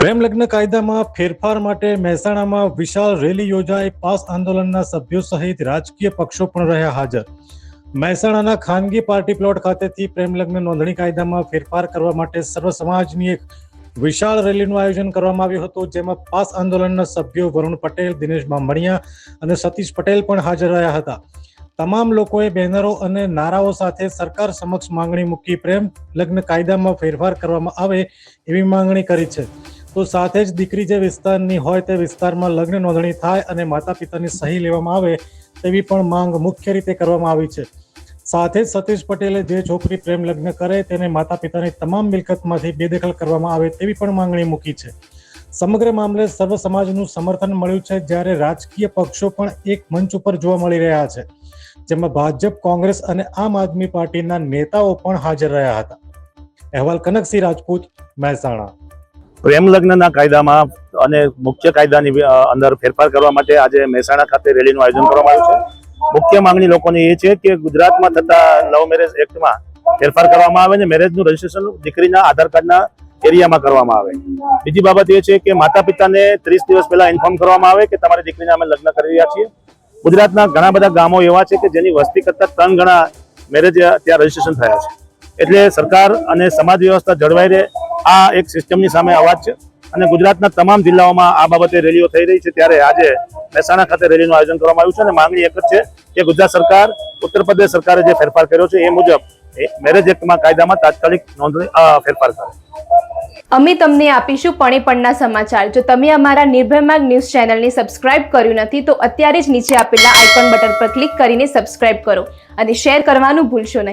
પ્રેમ લગ્ન કાયદામાં ફેરફાર માટે મહેસાણામાં વિશાળ રેલી યોજાઈ. પાસ આંદોલનના સભ્યો સહિત રાજકીય પક્ષો પણ રહ્યા હાજર. મહેસાણાના ખાનગી પાર્ટી પ્લોટ ખાતેથી પ્રેમ લગ્ન નોંધણી કાયદામાં ફેરફાર કરવા માટે સર્વ સમાજની એક વિશાળ રેલીનું આયોજન કરવામાં આવ્યું હતું, જેમાં પાસ આંદોલનના સભ્યો વરુણ પટેલ, દિનેશ બામણિયા અને સતીશ પટેલ પણ હાજર રહ્યા હતા. તમામ લોકોએ બેનરો અને નારાઓ સાથે સરકાર સમક્ષ માંગણી મૂકી પ્રેમ લગ્ન કાયદામાં ફેરફાર કરવામાં આવે એવી માંગણી કરી છે. તો સાથે જ દીકરી જે વિસ્તારની હોય તે વિસ્તારમાં લગ્ન નોંધણી થાય અને માતા પિતાની સહી લેવામાં આવે તેવી પણ માંગ મુખ્ય રીતે કરવામાં આવી છે. સાથે જ સતીશ પટેલે જે છોકરી પ્રેમ લગ્ન કરે તેને માતા પિતાની તમામ મિલકતમાંથી બેદખલ કરવામાં આવે તેવી પણ માંગણી મૂકી છે. સમગ્ર મામલે સર્વ સમાજનું સમર્થન મળ્યું છે જ્યારે રાજકીય પક્ષો પણ એક મંચ ઉપર જોવા મળી રહ્યા છે, જેમાં ભાજપ, કોંગ્રેસ અને આમ આદમી પાર્ટીના નેતાઓ પણ હાજર રહ્યા હતા. અહેવાલ કનકસિંહ રાજપૂત, મહેસાણા. પ્રેમ લગ્નના કાયદામાં અને મુખ્ય કાયદાની અંદર ફેરફાર કરવા માટે આજે મહેસાણા ખાતે રેલીનું આયોજન કરવામાં આવ્યું છે. મુખ્ય માંગણી લોકોની એ છે કે ગુજરાતમાં થતા લવ મેરેજ એક્ટમાં ફેરફાર કરવામાં આવે ને મેરેજનું રજીસ્ટ્રેશન દીકરીના આધાર કાર્ડના એરિયામાં કરવામાં આવે. બીજી બાબત એ છે કે માતા પિતાને ત્રીસ દિવસ પહેલા ઇન્ફોર્મ કરવામાં આવે કે તમારી દીકરીને અમે લગ્ન કરી રહ્યા છીએ. ગુજરાતના ઘણા બધા ગામો એવા છે કે જેની વસ્તી કરતાં ત્રણ ગણા મેરેજ ત્યાં રજીસ્ટ્રેશન થયા છે. એટલે સરકાર અને સમાજ વ્યવસ્થા જળવાઈ રહે આ એક સિસ્ટમની સામે અવાજ છે. અને ગુજરાતના તમામ જિલ્લાઓમાં આ બાબતે રેલીઓ થઈ રહી છે. ત્યારે આજે મહેસાણા ખાતે રેલીનું આયોજન કરવામાં આવ્યું છે. અને માંગણી એક જ છે કે ગુજરાત સરકાર, ઉત્તર પ્રદેશ સરકારે જે ફેરફાર કર્યો છે, એ મુજબ મેરેજ એક્ટમાં કાયદામાં તાત્કાલિક નોંધણી ફેરફાર કરે. અમે તમને આપીશું પણીપણના સમાચાર. જો તમે અમારા નિર્ભય ન્યૂઝ ચેનલને સબસ્ક્રાઇબ કર્યું નથી, તો અત્યારે જ નીચે આપેલા આઇકોન બટન પર ક્લિક કરીને સબસ્ક્રાઇબ કરો અને શેર કરવાનું ભૂલશો નહીં.